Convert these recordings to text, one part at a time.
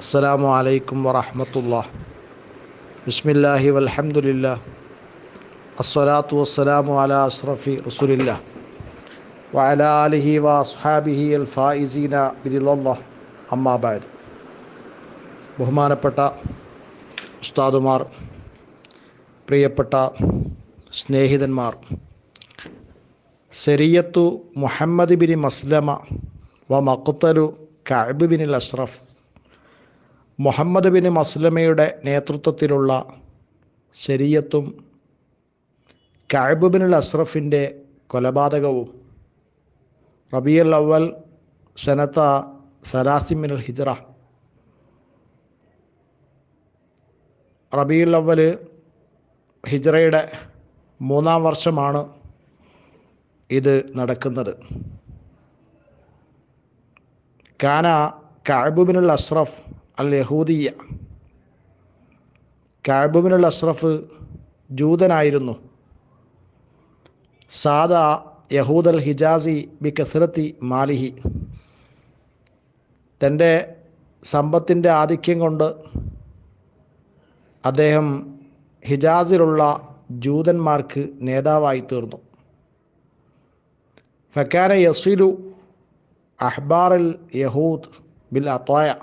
അസ്സലാമു അലൈക്കും വറഹമത്തുള്ള ബിസ്മില്ലാഹി വൽഹമുല്ല അസ്വലാത്തു വസ്സലാമു അല അഷ്റഫി റസുലില്ല വലാലിഹി വസ്ഹാബിഹി അൽ ഫായിസീന ബിദിലുള്ള അമ്മാബാദ് ബഹുമാനപ്പെട്ട ഉസ്താദുമാർ പ്രിയപ്പെട്ട സ്നേഹിതന്മാർ സെരിയത്തു മുഹമ്മദ് ബിൻ മസ്ലമ വ മഖ്തലു Kaab bin al Ashraf Muhammad bin മസ്ലമയുടെ നേതൃത്വത്തിലുള്ള ശരീയത്തും കഅബ് ബിൻ അഷ്റഫിന്റെ കൊലപാതകവും റബിയൽ അവൽ സനത്ത സലാസിമിൻ ഹിജറ. റബിയുൽ അവൽ ഹിജറയുടെ മൂന്നാം വർഷമാണ് ഇത് നടക്കുന്നത്. കാന കഅബുബിനുൽ അഷ്റഫ് അൽ യഹൂദിയ കഅബുബിനുൽ അഷ്റഫ് ജൂതനായിരുന്നു. സാദ യഹൂദൽ ഹിജാസി ബി കസരത്തി മാലിഹി. തന്റെ സമ്പത്തിന്റെ ആധിക്യം കൊണ്ട് അദ്ദേഹം ഹിജാസിലുള്ള ജൂതന്മാർക്ക് നേതാവായി തീർന്നു. ഫക്കാന യസീലു അഹ്ബാറിൽ യഹൂദ് ബിൽ അത്തോയ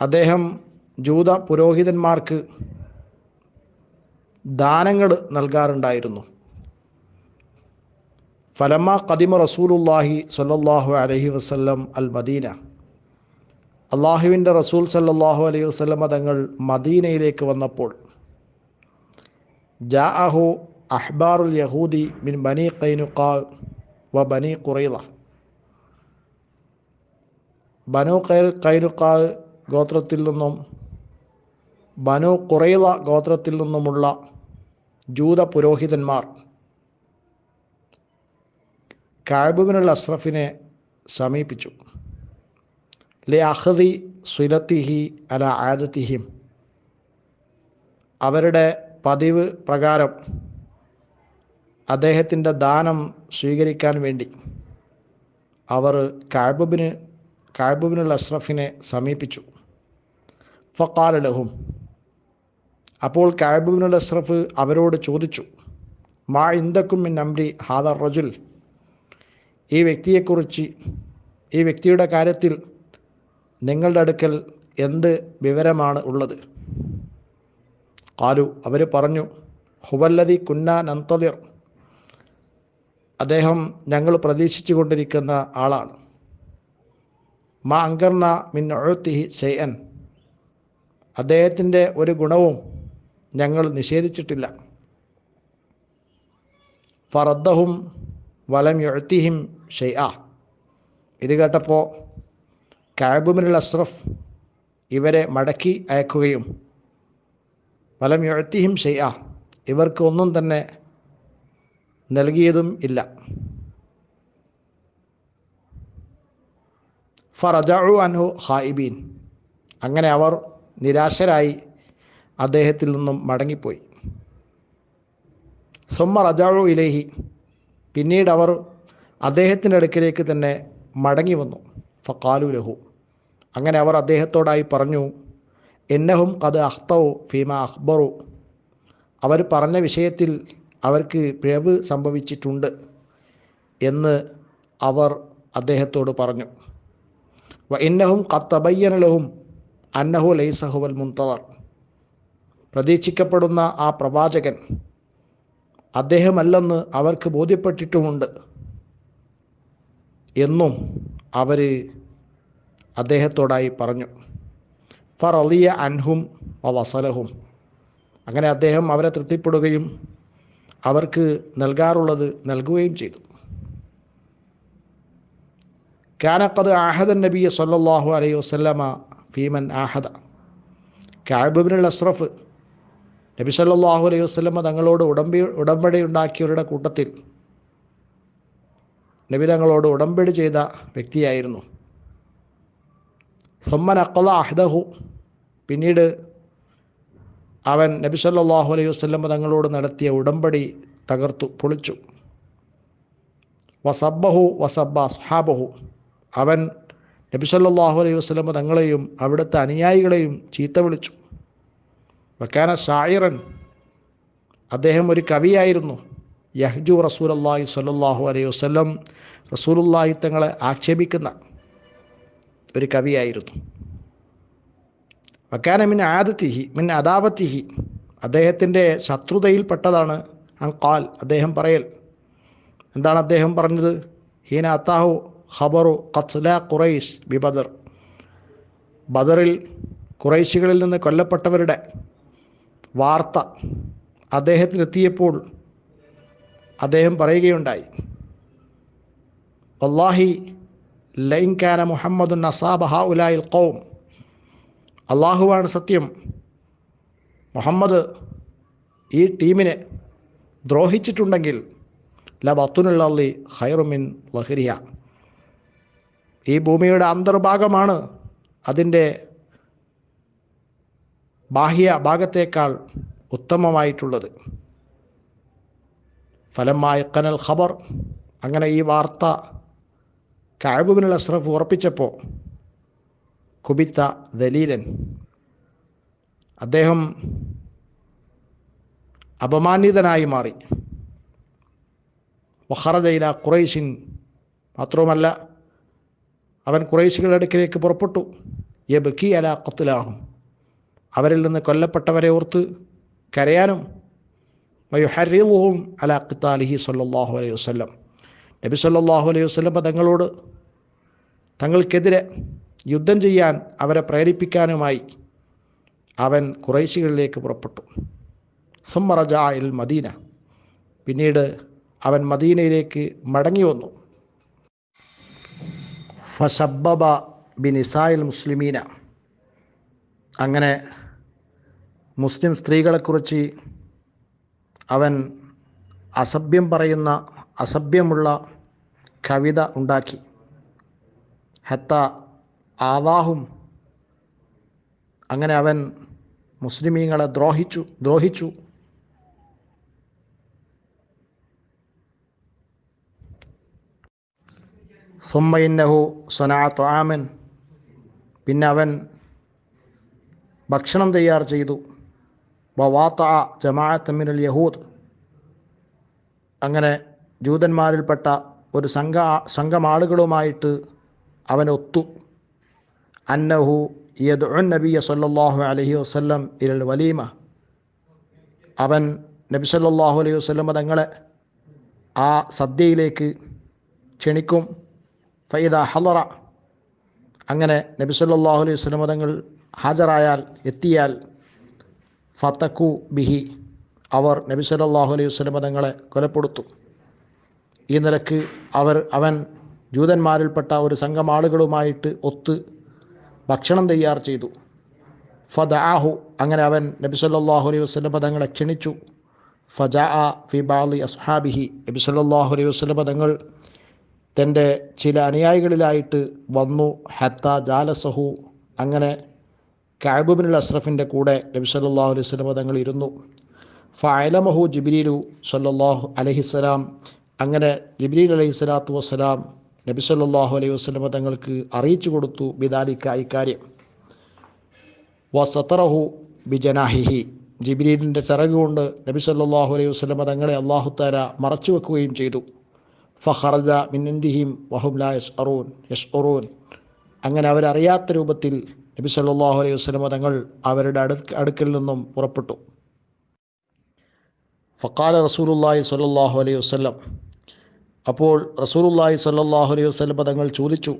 അദ്ദേഹം ജൂത പുരോഹിതന്മാർക്ക് ദാനങ്ങൾ നൽകാറുണ്ടായിരുന്നു. ഫലമ കദിമ റസൂലുല്ലാഹി സല്ലാഹു അലഹി വസ്ല്ലം അൽ മദീന അള്ളാഹുവിന്റെ റസൂൽ സല്ലാഹു അലൈഹി വസ്ലമ തങ്ങൾ മദീനയിലേക്ക് വന്നപ്പോൾ ജാ അഹു അഹ്ബാറുൽ യഹൂദി മിൻ ബനി കൈനുക്കാ വ ബനി കുറൈല ബനു കൈ കൈനുക്കാ ഗോത്രത്തിൽ നിന്നും ബനു കുറൈല ഗോത്രത്തിൽ നിന്നുമുള്ള ജൂത പുരോഹിതന്മാർ കാബുബിനുൽ അസ്രഫിനെ സമീപിച്ചു. ലെ അഹദി സുലത്തിഹി അല ആദത്തിഹിം. അവരുടെ പതിവ് പ്രകാരം അദ്ദേഹത്തിന്റെ ദാനം സ്വീകരിക്കാൻ വേണ്ടി അവർ കാബുബിന് കാബുബിനുൽ അസ്രഫിനെ സമീപിച്ചു. ഫക്കാലലഹും അപ്പോൾ കാബുബിനുൽ അസ്രഫ് അവരോട് ചോദിച്ചു മാ ഇന്ദക്കും മിൻ അംരി ഹാദർ റജുൽ? ഈ വ്യക്തിയെക്കുറിച്ച് ഈ വ്യക്തിയുടെ കാര്യത്തിൽ നിങ്ങളുടെ അടുക്കൽ എന്ത് വിവരമാണ് ഉള്ളത്? കാലു അവർ പറഞ്ഞു ഹുവല്ലതി കുന്ന നന്തതിർ അദ്ദേഹം ഞങ്ങൾ പ്രതീക്ഷിച്ചു കൊണ്ടിരിക്കുന്ന ആളാണ്. മാ അങ്കർണ മിൻ ഒഴുത്തിഹി ചെയ്യൻ അദ്ദേഹത്തിന്റെ ഒരു ഗുണവും ഞങ്ങൾ നിഷേധിച്ചിട്ടില്ല. ഫറദ്ദഹും വലം എഴുത്തിഹിം ഷെയ്അ ഇത് കേട്ടപ്പോൾ കാബുമിനുൽ അസ്രഫ് ഇവരെ മടക്കി അയക്കുകയും വലം എഴുത്തിഹിം ഷെയ്അ ഇവർക്ക് ഒന്നും തന്നെ നൽകിയതും ഇല്ല. ഫറജു അൻഹു ഹായിബീൻ അങ്ങനെ അവർ നിരാശരായി അദ്ദേഹത്തിൽ നിന്നും മടങ്ങിപ്പോയി. സൊമ്മ റജാഴു ഇലേഹി പിന്നീട് അവർ അദ്ദേഹത്തിന്റെ അടുക്കിലേക്ക് തന്നെ മടങ്ങി വന്നു. ഫക്കാലു ലഹു അങ്ങനെ അവർ അദ്ദേഹത്തോടായി പറഞ്ഞു എന്നഹും കത് അഹ്തവു ഫീമ അഹ്ബറു അവർ പറഞ്ഞ വിഷയത്തിൽ അവർക്ക് പിഴവ് സംഭവിച്ചിട്ടുണ്ട് എന്ന് അവർ അദ്ദേഹത്തോട് പറഞ്ഞു. വ ഇന്നഹും കത്തബയ്യനലഹും അന്നഹു ലൈസഹുവൽ മുന്തവർ പ്രതീക്ഷിക്കപ്പെടുന്ന ആ പ്രവാചകൻ അദ്ദേഹമല്ലെന്ന് അവർക്ക് ബോധ്യപ്പെട്ടിട്ടുമുണ്ട് എന്നും അവർ അദ്ദേഹത്തോടായി പറഞ്ഞു. ഫറലിയ അൻഹും വസലഹും. അങ്ങനെ അദ്ദേഹം അവരെ തൃപ്തിപ്പെടുകയും അവർക്ക് നൽകാറുള്ളത് നൽകുകയും ചെയ്തു. കാനക്കത് ആഹദൻ നബിയ സല്ലാഹു അലൈഹി വസ്ലമ ഫീമൻ ആഹദ. കാബിബിനുൽ അസ്റഫ് നബി സല്ലാഹു അലൈഹി വസ്ലമ തങ്ങളോട് ഉടമ്പി ഉടമ്പടി ഉണ്ടാക്കിയവരുടെ കൂട്ടത്തിൽ നബി തങ്ങളോട് ഉടമ്പടി ചെയ്ത വ്യക്തിയായിരുന്നു. സൊമ്മൻ അക്കല അഹ്ദഹു. പിന്നീട് അവൻ നബി സല്ലാഹു അലൈഹി വസ്ലമ തങ്ങളോട് നടത്തിയ ഉടമ്പടി തകർത്തു പൊളിച്ചു. വസബ്ബഹു വസബ്ബ സുഹാബഹു അവൻ നബി സല്ലല്ലാഹു അലൈഹി വസല്ലം തങ്ങളെയും അവിടുത്തെ അനുയായികളെയും ചീത്ത വിളിച്ചു. വക്കാന സായിറൻ അദ്ദേഹം ഒരു കവിയായിരുന്നു. യഹ്ജു റസൂലല്ലാഹി സ്വല്ലല്ലാഹു അലൈഹി വസല്ലം റസൂലുള്ളാഹി തങ്ങളെ ആക്ഷേപിക്കുന്ന ഒരു കവിയായിരുന്നു. വക്കാന മിൻ ആദത്തിഹി മിൻ അദാവത്തിഹി അദ്ദേഹത്തിന്റെ ശത്രുതയിൽപ്പെട്ടതാണ് അങ്കാൽ അദ്ദേഹം പറയൽ. എന്താണ് അദ്ദേഹം പറഞ്ഞത്? ഹീന അത്താഹു ഖബറു ഖത്ല ഖുറൈസ് ബി ബദർ. ബദറിൽ കുറൈശികളിൽ നിന്ന് കൊല്ലപ്പെട്ടവരുടെ വാർത്ത അദ്ദേഹത്തിനെത്തിയപ്പോൾ അദ്ദേഹം പറയുകയുണ്ടായി. വല്ലാഹി ലൈൻകാന മുഹമ്മദുൻ ഹാ ഉലായിൽ കൗം അള്ളാഹുവാണ് സത്യം. മുഹമ്മദ് ഈ ടീമിനെ ദ്രോഹിച്ചിട്ടുണ്ടെങ്കിൽ ല ബത്തുനുള്ളി ഹൈറുമിൻ ലഹരിയ. ഈ ഭൂമിയുടെ അന്തർഭാഗമാണ് അതിന്റെ ബാഹ്യ ഭാഗത്തേക്കാൾ ഉത്തമമായിട്ടുള്ളത്. ഫലമായ കനൽ ഖബർ അങ്ങനെ ഈ വാർത്ത കാബുബിനുൽ അസ്രഫ് ഉറപ്പിച്ചപ്പോൾ കുബിത്ത ദലീലൻ അദ്ദേഹം അപമാനിതനായി മാറി. വഹറജയില ഖുറൈശിൻ മാത്രവുമല്ല അവൻ കുറേശികളുടെ അടുക്കിലേക്ക് പുറപ്പെട്ടു. യബക്കി അല കത്തുലാഹും അവരിൽ നിന്ന് കൊല്ലപ്പെട്ടവരെ ഓർത്ത് കരയാനും വയുഹരീവും അല ഖിത്താലിഹി സല്ലാഹു അലൈഹി വസ്ലം നബി സല്ലാഹു അലൈഹി വസ്ലം തങ്ങളോട് തങ്ങൾക്കെതിരെ യുദ്ധം ചെയ്യാൻ അവരെ പ്രേരിപ്പിക്കാനുമായി അവൻ കുറേശികളിലേക്ക് പുറപ്പെട്ടു. സുമ്മറജ ഇൽ മദീന. പിന്നീട് അവൻ മദീനയിലേക്ക് മടങ്ങി വന്നു. ഫസബബ ബിനിസായിൽ മുസ്ലിമീന. അങ്ങനെ മുസ്ലിം സ്ത്രീകളെക്കുറിച്ച് അവൻ അസഭ്യം പറയുന്ന അസഭ്യമുള്ള കവിത ഉണ്ടാക്കി. ഹത്ത ആവാഹും അങ്ങനെ അവൻ മുസ്ലിമീങ്ങളെ ദ്രോഹിച്ചു ദ്രോഹിച്ചു. സുമ്മയിന്നഹു സൊനാത്ത് ആമൻ പിന്നെ അവൻ ഭക്ഷണം തയ്യാർ ചെയ്തു. വവാത്ത ജമാഅത്തമിനൽ യഹൂദ്. അങ്ങനെ ജൂതന്മാരിൽപ്പെട്ട ഒരു സംഘ സംഘം ആളുകളുമായിട്ട് അവൻ ഒത്തു. അന്നഹു യദുൻ നബിയ സല്ലാഹു അലഹി വസ്ലം ഇരൽ വലീമ. അവൻ നബി സല്ലാഹു അലൈഹി വസല്ലം തങ്ങളെ ആ സദ്യയിലേക്ക് ക്ഷണിക്കും. ഫൈദ ഹലറ അങ്ങനെ നബി സല്ലല്ലാഹു അലൈഹി വസല്ലം തങ്ങൾ ഹാജരായാൽ എത്തിയാൽ ഫത്തക്കു ബിഹി. അവർ നബി സല്ലല്ലാഹു അലൈഹി വസല്ലം തങ്ങളെ കൊലപ്പെടുത്തും. ഈ നിലയ്ക്ക് അവർ അവൻ ജൂതന്മാരിൽപ്പെട്ട ഒരു സംഘം ആളുകളുമായിട്ട് ഒത്ത് ഭക്ഷണം തയ്യാർ ചെയ്തു. ഫദാഹു അങ്ങനെ അവൻ നബി സല്ലല്ലാഹു അലൈഹി വസ്ലം തങ്ങളെ ക്ഷണിച്ചു. ഫജാ ഫി ബാലി അസ്ഹാബിഹി. നബി സല്ലല്ലാഹു അലൈഹി വസ്ലം തങ്ങൾ തന്റെ ചില അനുയായികളിലായിട്ട് വന്നു. ഹത്ത ജാലസഹു അങ്ങനെ കാബുബിനുൽ അസ്രഫിന്റെ കൂടെ നബി സല്ലല്ലാഹു അലൈഹി വസല്ലം തങ്ങൾ ഇരുന്നു ഫഅലമഹു ജിബ്രീലു സല്ലല്ലാഹു അലഹിസ്സലാം അങ്ങനെ ജിബ്രീൽ അലൈഹി സ്വലാത്തു വസ്സലാം നബി സല്ലല്ലാഹു അലൈഹി വസ്ലമ തങ്ങൾക്ക് അറിയിച്ചു കൊടുത്തു. ബിദാലിക്ക ഇക്കാര്യം. വസത്തറഹു ബിജനാഹിഹി ജിബിരീലിന്റെ ചിറകുകൊണ്ട് നബി സല്ലല്ലാഹു അലൈഹി വസ്ലമ തങ്ങളെ അള്ളാഹുത്താര മറച്ചു വെക്കുകയും ചെയ്തു. ഫഖറജ മിന്നിന്തിഹിം വഹും ലാ യസ് അറൂൻ യസ് ഒറൂൻ അങ്ങനെ അവരറിയാത്ത രൂപത്തിൽ നബി സല്ലാഹു അലൈഹി വസ്ലമ തങ്ങൾ അവരുടെ അടു അടുക്കൽ നിന്നും പുറപ്പെട്ടു. ഫക്കാല റസൂലുല്ലാഹി സല്ലാഹു അലൈഹി വസ്ലം അപ്പോൾ റസൂലുല്ലാഹി സല്ലാഹു അലൈഹി വസ്ലമ തങ്ങൾ ചോദിച്ചു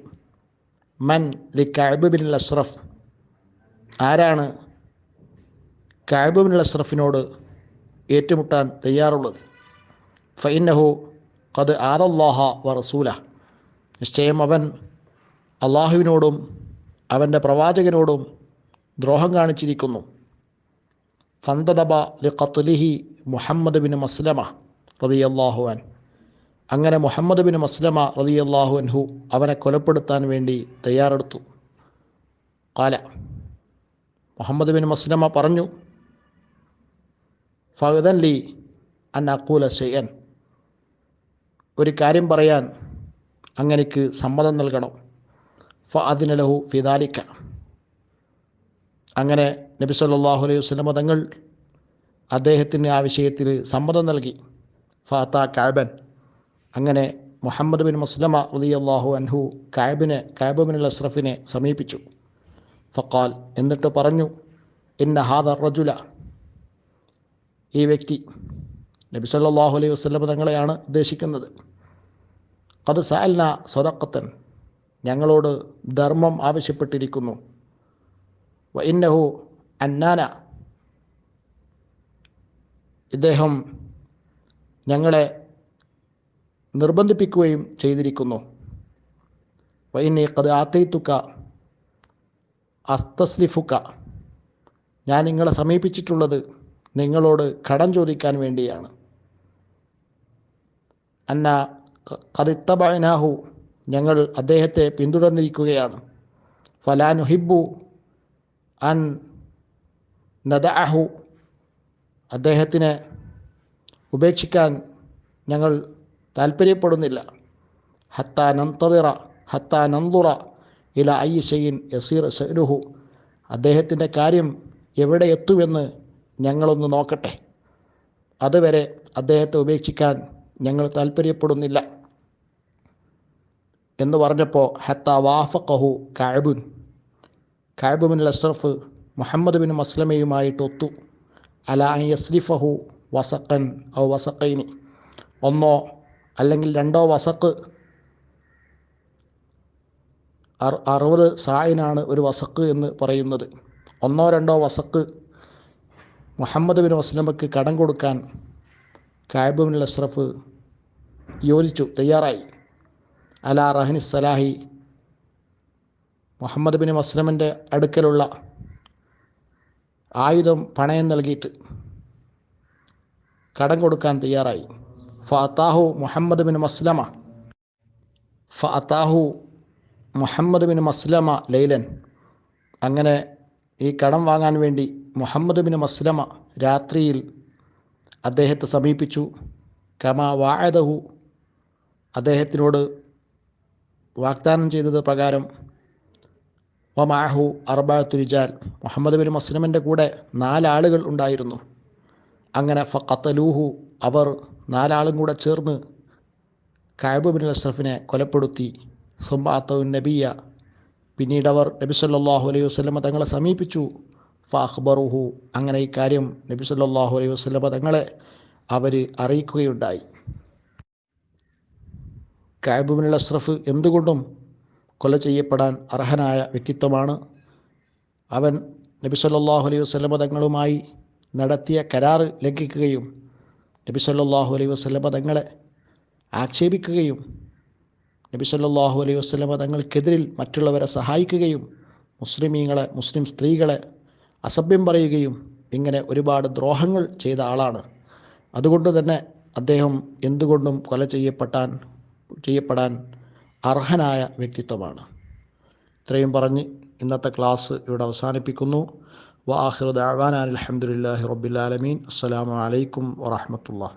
മൻ ലി കഅബ് ബിൻ അഷ്റഫ് ആരാണ് കഅബ് ബിൻ അഷ്റഫിനോട് ഏറ്റുമുട്ടാൻ തയ്യാറുള്ളത്? ഫൈനഹു ഖദ് ആദല്ലാഹ വ റസൂല നിശ്ചയം അവൻ അള്ളാഹുവിനോടും അവന്റെ പ്രവാചകനോടും ദ്രോഹം കാണിച്ചിരിക്കുന്നു. ഫന്തദബ ലി ഖത്ലിഹി മുഹമ്മദ് ബിൻ മസ്ലമ റതിയല്ലാഹു അൻ അങ്ങനെ മുഹമ്മദ് ബിൻ മസ്ലമ റതിയല്ലാഹു അൻഹു അവനെ കൊലപ്പെടുത്താൻ വേണ്ടി തയ്യാറെടുത്തു. കാല. മുഹമ്മദ് ബിൻ മസ്ലമ പറഞ്ഞു ഫഹദൻ ലി അൻ അക്കൂല ഷെയ്യൻ ഒരു കാര്യം പറയാൻ അങ്ങനെക്ക് സമ്മതം നൽകണം. ഫ അതിനലഹു ഫിദാലിക്ക അങ്ങനെ നബി സല്ലാഹു അലൈഹി വസ്ലം തങ്ങൾ അദ്ദേഹത്തിന് ആ വിഷയത്തിൽ സമ്മതം നൽകി. ഫാത്ത കാബൻ. അങ്ങനെ മുഹമ്മദ് ബിൻ മുസ്ലമ റലി അള്ളാഹു അൻഹു കാബിനെ കാബ് അഷ്റഫിനെ സമീപിച്ചു. ഫക്കാൽ എന്നിട്ട് പറഞ്ഞു ഇന്ന ഹാദർ റജുല. ഈ വ്യക്തി നബി സല്ലാഹു അലൈഹി വസ്ലം തങ്ങളെയാണ് ഉദ്ദേശിക്കുന്നത്. അത് സാൽന സ്വതക്കത്തൻ ഞങ്ങളോട് ധർമ്മം ആവശ്യപ്പെട്ടിരിക്കുന്നു. വ ഇന്നഹു അന്നാന. ഇദ്ദേഹം ഞങ്ങളെ നിർബന്ധിപ്പിക്കുകയും ചെയ്തിരിക്കുന്നു. വൈന്നി കത് ആത്തയിത്തുക്ക അസ്തസ്ലിഫുക്ക ഞാൻ നിങ്ങളെ സമീപിച്ചിട്ടുള്ളത് നിങ്ങളോട് കടം ചോദിക്കാൻ വേണ്ടിയാണ്. അന്ന കതിത്തബനാഹു ഞങ്ങൾ അദ്ദേഹത്തെ പിന്തുടർന്നിരിക്കുകയാണ്. ഫലാനുഹിബു അൻ നദഅഹു അദ്ദേഹത്തിനെ ഉപേക്ഷിക്കാൻ ഞങ്ങൾ താല്പര്യപ്പെടുന്നില്ല ഹത്താ നന്തതിറ ഹത്താ നന്തുറ ഇല ഐ ഷെയിൻ യസീർ ഷെരുഹു അദ്ദേഹത്തിന്റെ കാര്യം എവിടെ എത്തുമെന്ന് ഞങ്ങളൊന്ന് നോക്കട്ടെ. അതുവരെ അദ്ദേഹത്തെ ഉപേക്ഷിക്കാൻ ഞങ്ങൾ താല്പര്യപ്പെടുന്നില്ല എന്ന് പറഞ്ഞപ്പോൾ ഹത്ത വാഫഖഹു കാബുൻ കാബുബിൻ അസ്രഫ് മുഹമ്മദ് ബിൻ മസ്ലമയുമായിട്ട് ഒത്തു. അല യസ്ലിഫഹു വസക്കൻ ഔ വസക്കൈനി ഒന്നോ അല്ലെങ്കിൽ രണ്ടോ വസക്ക് അറുപത് സായിനാണ് ഒരു വസക്ക് എന്ന് പറയുന്നത്. ഒന്നോ രണ്ടോ വസക്ക് മുഹമ്മദ് ബിൻ വസ്ലമക്ക് കടം കൊടുക്കാൻ കായബ് ബിൻ അഷ്റഫ് യോജിച്ചു തയ്യാറായി. അല റഹനി സലാഹി മുഹമ്മദ് ബിൻ മസ്ലമിന്റെ അടുക്കലുള്ള ആയുധം പണയം നൽകിയിട്ട് കടം കൊടുക്കാൻ തയ്യാറായി. ഫഅത്താഹു മുഹമ്മദ് ബിൻ മസ്ലമ ഫഅത്താഹു മുഹമ്മദ് ബിൻ മസ്ലമ ലൈലൻ. അങ്ങനെ ഈ കടം വാങ്ങാൻ വേണ്ടി മുഹമ്മദ് ബിൻ മസ്ലമ രാത്രിയിൽ അദ്ദേഹത്തെ സമീപിച്ചു. കമാ വാഴദഹു അദ്ദേഹത്തിനോട് വാഗ്ദാനം ചെയ്തത് പ്രകാരം വമാഹു അർബാത്തുരിജാൽ മുഹമ്മദ് ബിൻ മസ്ലമിന്റെ കൂടെ നാലാളുകൾ ഉണ്ടായിരുന്നു. അങ്ങനെ ഫത്തലൂഹു അവർ നാലാളും കൂടെ ചേർന്ന് കായബ് ബിൻ അഷ്റഫിനെ കൊലപ്പെടുത്തി. സുംബാത്തവൻ നബിയ. പിന്നീട് അവർ നബി സല്ലാഹു അലൈഹി വസ്ലമ തങ്ങളെ സമീപിച്ചു. ഫാഹ്ബറുഹു അങ്ങനെ ഈ കാര്യം നബി സല്ലാഹു അലൈഹി വസ്ലമ തങ്ങളെ അവർ അറിയിക്കുകയുണ്ടായി. കാബുബിൻ അസ്രഫ് എന്തുകൊണ്ടും കൊല ചെയ്യപ്പെടാൻ അർഹനായ വ്യക്തിത്വമാണ്. അവൻ നബി സല്ലാഹു അലൈഹി വസ്ലമ തങ്ങളുമായി നടത്തിയ കരാർ ലംഘിക്കുകയും നബി സല്ലാഹു അലൈഹി വസ്ലമ തങ്ങളെ ആക്ഷേപിക്കുകയും നബി സല്ലാഹു അലൈഹി വസ്ലമ തങ്ങൾക്കെതിരിൽ മറ്റുള്ളവരെ സഹായിക്കുകയും മുസ്ലിമീങ്ങളെ മുസ്ലിം സ്ത്രീകളെ അസഭ്യം പറയുകയും ഇങ്ങനെ ഒരുപാട് ദ്രോഹങ്ങൾ ചെയ്ത ആളാണ്. അതുകൊണ്ട് തന്നെ അദ്ദേഹം എന്തുകൊണ്ടും കൊല ചെയ്യപ്പെട്ടാൻ ചെയ്യപ്പെടാൻ അർഹനായ വ്യക്തിത്വമാണ്. ഇത്രയും പറഞ്ഞ് ഇന്നത്തെ ക്ലാസ് ഇവിടെ അവസാനിപ്പിക്കുന്നു. വാഹിർ ദാവാൻ അലഹമുല്ലാഹി റബ്ബിലാലമീൻ അസ്സലാമു അലൈക്കും വറഹമത്തുള്ള